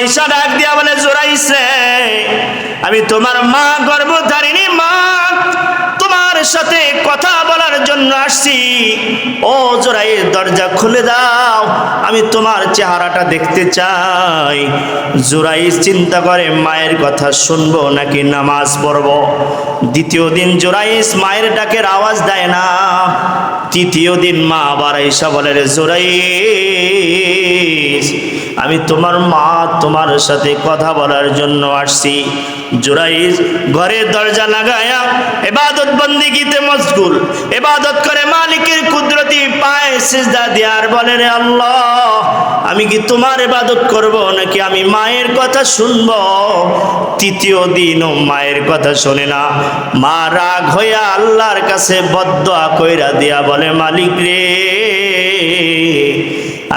আইসা ডাক দিয়া বলে, জোরাইছে, আমি তোমার মা, গর্ভধারিণী মা, তোমার সাথে কথা বলার জন্য আসছি। ও জোরাইয়ের দরজা খুলে দাও, আমি তোমার চেহারাটা দেখতে চাই। জোরাই চিন্তা করে, মায়ের কথা শুনব নাকি নামাজ পড়ব? দ্বিতীয় দিন জোরাইস মায়ের ডাকের আওয়াজ দেয় না। তৃতীয় দিন মা আবার আইসা বলে, রে জোরাইস আমি তোমার মা, তোমার সাথে কথা বলার জন্য আসছি। জোরাইস ঘরের দরজা লাগায়া এবাদত বন্দিগিতে মশগুল। এবাদত করে মালিকের কুদরতি পায়ে সিজদা দেয়ার বলে, রে আল্লাহ, আমি কি তোমার এবাদত করব নাকি আমি মায়ের কথা শুনব? তৃতীয় দিনও মায়ের কথা শোনে না। মা রাগ হইয়া আল্লাহর কাছে বদয়া কইরা দিয়া বলে, মালিক রে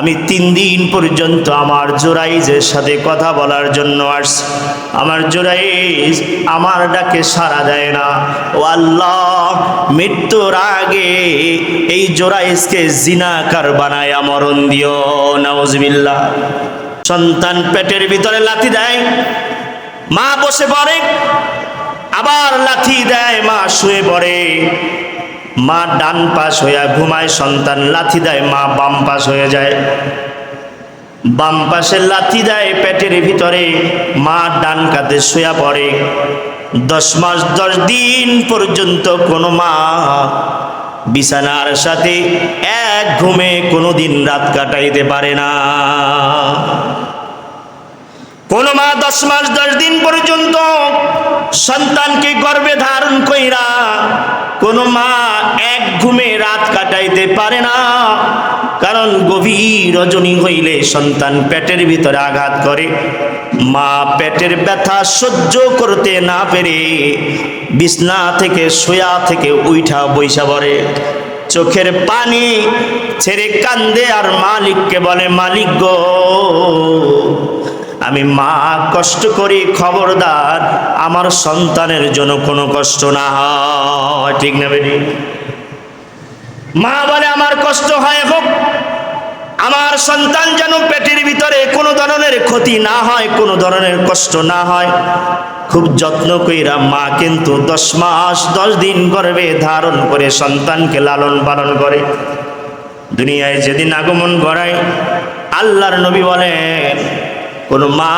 আমি তিন দিন পর্যন্ত আমার জোরাইজের সাথে কথা বলার জন্য আসছি। আমার জোরাইজ আমার ডাকে সাড়া দেয় না। ও আল্লাহ, মৃত্যুর আগে এই জোরাইজকে জিনাকার বানায় মরণ দিও, নাউজবিল্লাহ। সন্তান পেটের ভিতরে লাথি দেয়, মা বসে পড়ে, আবার লাথি দেয়, মা শুয়ে পড়ে। মা ডান পাশ হইয়া ঘুমায়, সন্তান লাথি দেয়, মা বাম পাশ হয়ে যায়। বাম পাশে লাথি দেয়, পেটের ভিতরে মা ডান কাঁধে শুয়া পড়ে। দশ মাস, দশ দিন পর্যন্ত কোনো মা বিছানার সাথে এক ঘুমে কোনো দিন রাত কাটাইতে পারে না। কোন মা দশ মাস, দশ দিন পর্যন্ত সন্তানকে গর্ভে ধারণ কইরা কোন মা এক ঘুমে রাত কাটাইতে পারে না। কারণ গভীর রজনী হইলে সন্তান পেটের ভিতরে আঘাত করে। মা পেটের ব্যথা সহ্য করতে না পেরে বিছনা থেকে শোয়া থেকে উইঠা বৈশা পড়ে। চোখের পানি ছেড়ে কান্দে আর মালিককে বলে, মালিক গো আমি মা কষ্ট করি, খবরদার। আমার সন্তানের জন্য কোনো কষ্ট না হয়। ঠিক না বেটি? মা বলে, আমার কষ্ট হয় হোক আমার সন্তান যেন পেটের ভিতরে কোনো ধরনের ক্ষতি না হয়, কোনো ধরনের কষ্ট না হয়। খুব যত্ন কইরা মা কিন্তু দশ মাস, দশ দিন গর্ভে ধারণ করে সন্তানকে লালন পালন করে। দুনিয়ায় যেদিন আগমন করায় আল্লাহর নবী বলেন কোন মা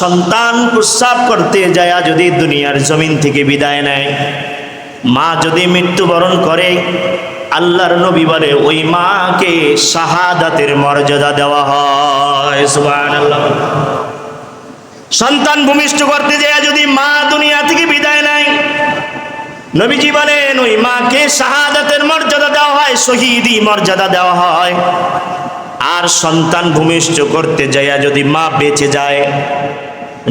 সন্তান প্রস্রাব করতে যায় যদি দুনিয়ার জমিন থেকে বিদায় নেয়, মা যদি মৃত্যুবরণ করে, আল্লাহর নবী বলে, ওই মাকে শাহাদাতের মর্যাদা দেওয়া হয়। সন্তান ভূমিষ্ঠ করতে যায় যদি মা দুনিয়া থেকে বিদায় নেয়, নবীজি বলেন, ওই মাকে শাহাদাতের মর্যাদা দেওয়া হয়, শহীদি মর্যাদা দেওয়া হয়। আর সন্তান ভূমিষ্ঠ করতে যাইয়া যদি মা বেঁচে যায়,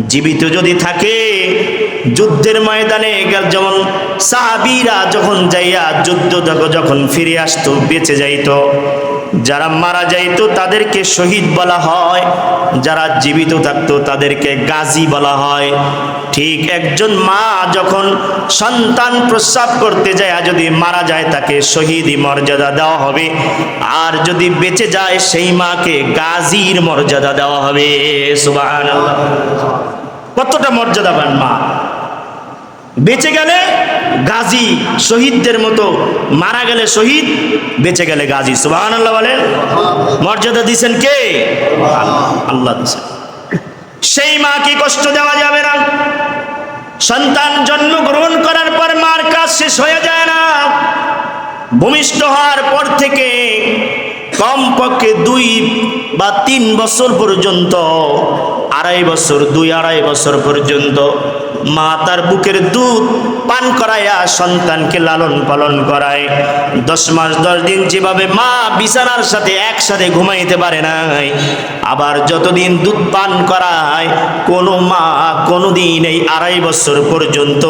জীবিত যদি থাকে, যুদ্ধের ময়দানে গেল যেমন সাহাবিরা যখন যাইয়া যুদ্ধ যখন ফিরে আসতো, বেঁচে যাইতো যারা মারা যাইতো তাদেরকে শহীদ বলা হয়, যারা জীবিত থাকতো তাদেরকে গাজী বলা হয়। ঠিক একজন মা যখন সন্তান প্রস্রাব করতে যায়, যদি মারা যায় তাকে শহীদি মর্যাদা দেওয়া হবে। আর যদি বেঁচে যায়, সেই মাকে গাজীর মর্যাদা দেওয়া হবে। সুবহানাল্লাহ। কতটা মর্যাদাবান মা। বেঁচে গেলে গাজী শহীদদের মতো, মারা গেলে শহীদ, বেঁচে গেলে গাজী। সুবাহ আল্লাহ বলেন। মর্যাদা দিছেন কে? আল্লাহ দিছেন সেই মাকে কষ্ট দেওয়া যাবে না। সন্তান জন্মগ্রহণ করার পর মার কাজ শেষ হয়ে যায় না। ভূমিষ্ঠ হওয়ার পর থেকে কমপক্ষে দুই বা তিন বছর পর্যন্ত আড়াই বছর, দুই আড়াই বছর পর্যন্ত মা তার বুকের দুধ পান করাইয়া সন্তানকে লালন পালন করায়। দশ মাস, দশ দিন যেভাবে মা বিছানার সাথে একসাথে ঘুমাইতে পারে নাই, আবার যতদিন দুধ পান করায়, কোনো মা কোনো দিন এই আড়াই বছর পর্যন্ত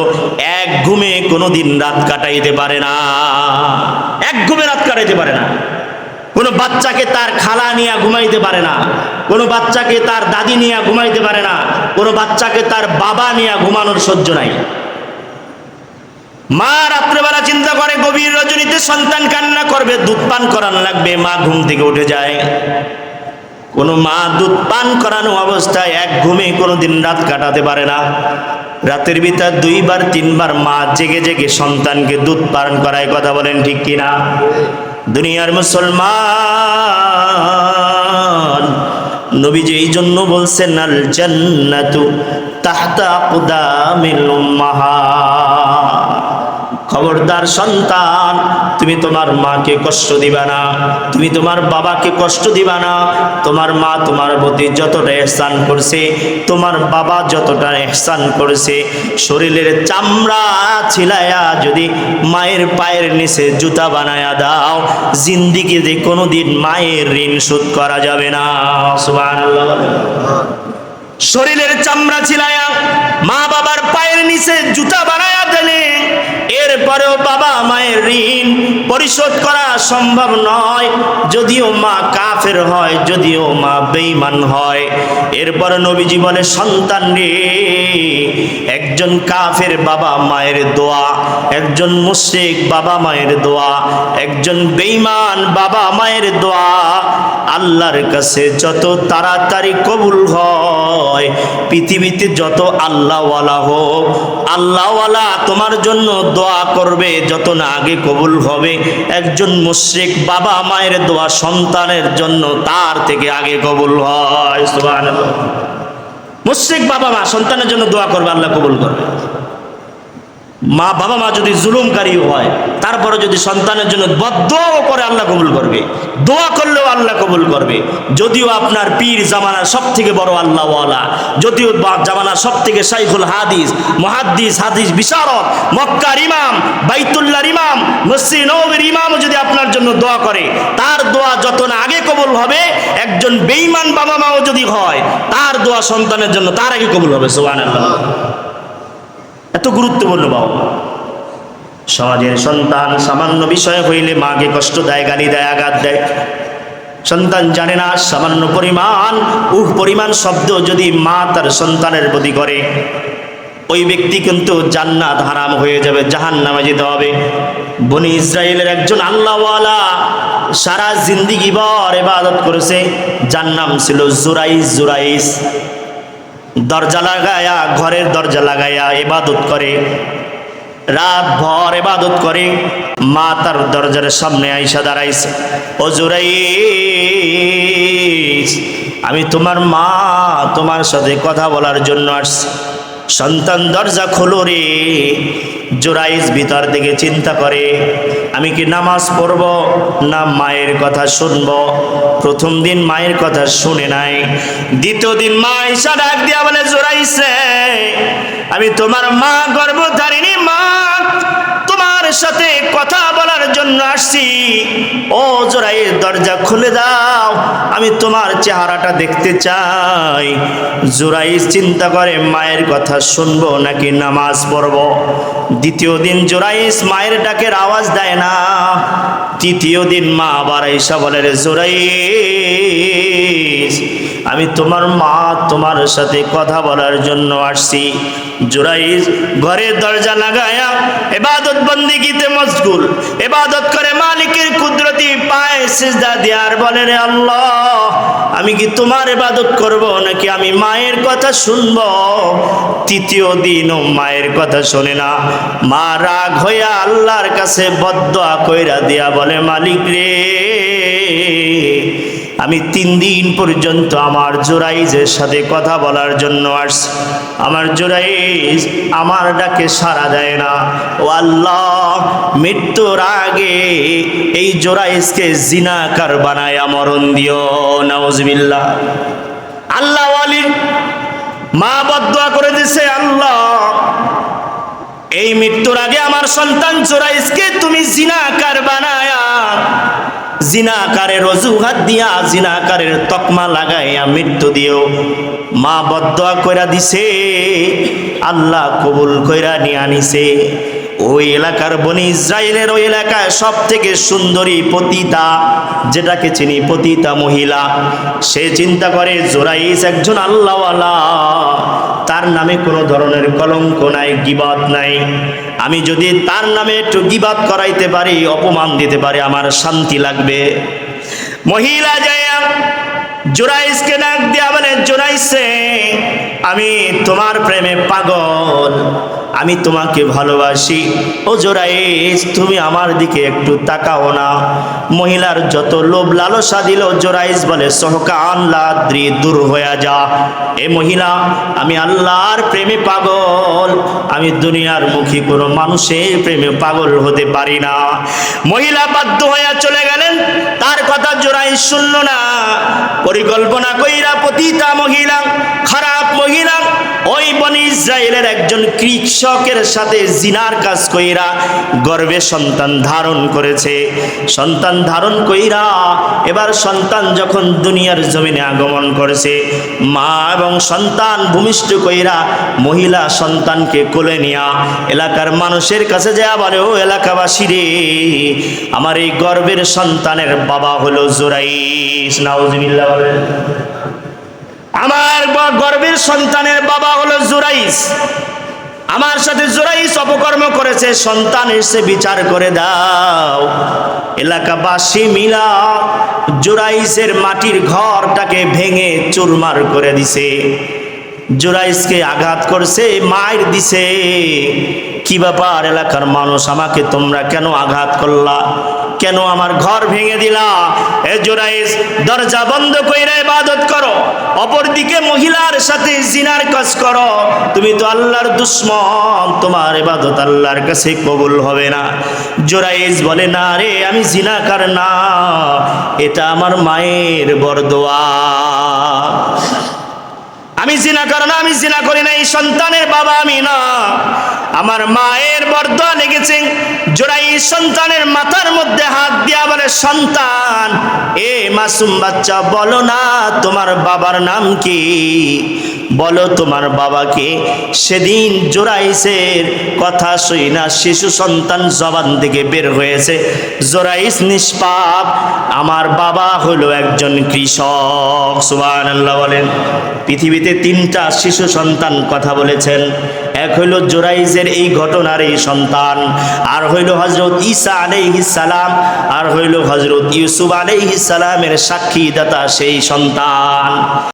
এক ঘুমে কোনো দিন রাত কাটাইতে পারে না। এক ঘুমে রাত কাটাইতে পারে না। কোনো বাচ্চাকে তার খালা নিয়ে ঘুমাইতে পারে না। কোনো বাচ্চাকে তার দাদি নিয়ে ঘুমাইতে পারে না, কোনো বাচ্চাকে তার বাবা নিয়ে ঘুমানোর সহ্য নাই। মা রাত্রেবেলা চিন্তা করে, গভীর রজনীতে সন্তান কান্না করবে, দুধ পান করানো লাগবে, মা ঘুম থেকে উঠে যায়। কোনো মা দুধ পান করানো অবস্থায় এক ঘুমে কোনো দিন রাত কাটাতে পারে না। রাতের ভিতর দুইবার, তিনবার মা জেগে জেগে সন্তানকে দুধ পান করায় কথা বলেন ঠিক কিনা? দুনিয়ার মুসলমান নবীজি এই জন্য বলছেন আল জান্নাতু তাহতা উম্মাহাত খবরদার সন্তান, তুমি তোমার মাকে কষ্ট দিবা না, তুমি তোমার বাবাকে কষ্ট দিবা না, তোমার মা তোমার প্রতি যতটা এহসান করছে, তোমার বাবা যতটা এহসান করছে, শরীরের চামড়া ছিলায়া যদি মায়ের পায়ের নিচে জুতা বানায়া দাও, জিন্দিগিতে কোনোদিন মায়ের ঋণ শোধ করা যাবে না। শরীরের চামড়া ছিলায়া মা বাবার পায়ের নিচে জুতা বানায়া দিলে এরপরেও বাবা মায়ের ঋণ পরিশোধ করা সম্ভব নয়। যদিও মা কাফের হয়, যদিও মা বেঈমান হয়। এরপর নবীজি বলে সন্তান রে। একজন কাফের বাবা মায়ের দোয়া, একজন মুশরিক বাবা মায়ের দোয়া, একজন বেঈমান বাবা মায়ের দোয়া। আল্লাহর কাছে যত তাড়াতাড়ি কবুল হয় পৃথিবীতে যত আল্লাহওয়ালা হোক, আল্লাহওয়ালা তোমার জন্য দোয়া করবে, যত না আগে কবুল হবে। একজন মুশরিক বাবা মায়ের দোয়া সন্তানের জন্য তার থেকে আগে কবুল হয় মুশরিক বাবা মা সন্তানের জন্য দোয়া করবে, আল্লাহ কবুল করবে। মা বাবা মা যদি জুলুমকারী হয়, তারপরে যদি সন্তানের জন্য বদোয়াও করে আল্লাহ কবুল করবে। দোয়া করলেও আল্লাহ কবুল করবে। যদিও আপনার পীর জামানার সব থেকে বড় আল্লাহওয়ালা, যদিও জামানার সব থেকে শাইখুল হাদিস, মহাদ্দিস হাদিস বিশারদ, মক্কার ইমাম, বাইতুল্লাহর ইমাম, মসজিদ নবীর ইমামও যদি আপনার জন্য দোয়া করে, তার দোয়া যত না আগে কবুল হবে, একজন বেঈমান বাবা মাও যদি হয়, তার দোয়া সন্তানের জন্য তার আগে কবুল হবে, সুবহানাল্লাহ। এত গুরুত্বপূর্ণ বাবা। সমাজের সন্তান সামান্য বিষয় হইলে মাকে কষ্ট দেয়, গালি দেয়, আঘাত দেয়। সন্তান জানে না, সামান্য পরিমাণ, উহ পরিমাণ শব্দ যদি মা তার সন্তানের প্রতি করে, ওই ব্যক্তি কিন্তু জান্নাত হারাম হয়ে যাবে জাহান নামে যেতে হবে। বনি ইসরায়েলের একজন আল্লাহওয়ালা সারা জিন্দিগি বর এবাদত করেছে, যার নাম ছিল জুরাইস জুরাইস দরজা লাগায়া, ঘরের দরজা লাগায়া এবাদত করে। রাত ভর এবাদত করে, মা তার দরজার সামনে আইসা দাঁড়াইছে। অজুরাই আমি তোমার মা, তোমার সাথে কথা বলার জন্য আসছি। সন্তান দরজা খোলো রে। জোরাইস ভিতর থেকে চিন্তা করে, আমি কি নামাজ পড়ব না মায়ের কথা শুনব? প্রথম দিন মায়ের কথা শুনে নাই, দ্বিতীয় দিন মা ঈশা ডাক দিয়া বলে জোরাইস রে, আমি তোমার মা গর্ভধারিণী মা, তোমার সাথে কথা বলার জন্য আসছি। ও জোরাই দরজা খুলে দাও আমি তোমার চেহারাটা দেখতে চাই। জুরাই চিন্তা করে, মায়ের কথা শুনব নাকি নামাজ পড়ব? দ্বিতীয় দিন জোরাইস মায়ের ডাকের আওয়াজ দেয় না। তৃতীয় দিন মা আবার ঈশা বলে, রে জোরাইস আমি তোমার মা তোমার সাথে কথা বলার জন্য আসছি। জোরাইস ঘরের দরজা লাগায়া এবাদত বন্দিগিতে মশগুল। এবাদত করে মালিকের কুদরতি পায়ে সিজদা দেয়ার বলে, রে আল্লাহ, আমি কি তোমার এবাদত করব নাকি আমি মায়ের কথা শুনব? তৃতীয় দিনও মায়ের কথা শোনে না। মা রাগ হইয়া আল্লাহর কাছে বদয়া কইরা দিয়া বলে, মালিক রে আমি তিন দিন পর্যন্ত আমার জোরাইজের সাথে কথা বলার জন্য আসছি। আমার জোরাইজ আমার ডাকে সাড়া দেয় না। ও আল্লাহ, মৃত্যুর আগে এই জোরাইজকে জিনাকার বানায় মরণ দিও নওয়াজবিল্লাহ আল্লাহ আলী মা বদয়া করে দিছে, আল্লাহ, এই মৃত্যুর আগে আমার সন্তান জোরাইজকে জিনাকারের অজুহাত দিয়া, জিনাকারের তকমা লাগাইয়া মৃত্যু দিও। মা বদয়া কইরা দিছে, আল্লাহ কবুল কইরা নিয়ে আনিছে ওই এলাকার বনি ইসরায়েলের ওই এলাকায় সব থেকে সুন্দরী পতিতা, যেটাকে চিনি পতিতা মহিলা। সে চিন্তা করে, জোরাইস একজন আল্লাহওয়ালা। তার নামে কোনো ধরনের কলঙ্ক নাই গিবাদ নাই। আমি যদি তার নামে একটু গিবাদ করাইতে পারি, অপমান দিতে পারি, আমার শান্তি লাগবে। মহিলা যায় জোরাইসকে ডাক দিয়া বলে জোরাইসে আমি তোমার প্রেমে পাগল, আমি তোমাকে ভালোবাসি। ও জোরাইস তুমি আমার দিকে একটু তাকাও না। মহিলার যত লোভ লালসা দিল জোরাইস বলে, সহকান লাদ্রি, দূর হয়ে যা। এ মহিলা, আমি আল্লাহর প্রেমে পাগল, আমি দুনিয়ার মুখী কোনো মানুষের প্রেমে পাগল হতে পারি না। মহিলা বাধ্য হয়ে চলে কথা জোড়াই শুনল না। পরিকল্পনা কইরা পতিতা মহিলা খারাপ মহিলা ইসরায়েলের একজন কৃষকের সাথে জিনার কাজ কইরা গর্ভে সন্তান ধারণ করেছে। সন্তান ধারণ কইরা এবার সন্তান যখন দুনিয়ার জমিনে আগমন করেছে, মা এবং সন্তান ভূমিষ্ঠ কইরা মহিলা সন্তানকে কোলে নিয়া এলাকার মানুষের কাছে যা বলে ও এলাকাবাসী রে, আমার এই গর্বের সন্তানের বাবা হলো জোরাইস নাউজুবিল্লাহ বলেন। আমার গর্ভের সন্তানের বাবা হলো জুরাইস। আমার সাথে জুরাইস অপকর্ম করেছে, সন্তান এসে বিচার করে দাও। এলাকাবাসী মিলা জুরাইসের মাটির ঘরটাকে ভেঙে চুরমার করে দিছে। জুরাইসকে আঘাত করছে মায়ের দিছে। কি ব্যাপার এলাকার মানুষ, আমাকে তোমরা কেন আঘাত করলা? কেন আমার ঘর ভেঙে দিলা? এ জোরাইস দরজা বন্ধ কইরা ইবাদত করো। অপরদিকে মহিলার সাথে জিনার কাজ করো। তুমি তো আল্লাহর দুশ্মন, তোমার ইবাদত আল্লাহর কাছে কবুল হবে না। জোরাইস বলে, না রে, আমি জিনাকার না, এটা আমার মায়ের বরদোয়া। আমি জিনা করো না, আমি জিনা করি না, এই সন্তানের বাবা আমি না। আমার মায়ের বরদা লেগেছে। জোড়াই সন্তানের মাথার মধ্যে হাত দিয়া বলে, সন্তান, এ মাসুম বাচ্চা, বলো না তোমার বাবার নাম কি? বলো তোমার বাবাকে সেদিন জোরাইসের কথা শুই না, শিশু সন্তান জবান থেকে বের হয়েছে। জোরাইস নিষ্পাপ, আমার বাবা হলো একজন কৃষক। সুবান বলেন। পৃথিবীতে তিনটা শিশু সন্তান কথা বলেছেন। এক হইল জোরাইজের এই ঘটনার এই সন্তান, আর হইল হজরত ঈসা সালাম, আর হইল হজরত ইউসুফ সালামের সাক্ষীদাতা সেই সন্তান।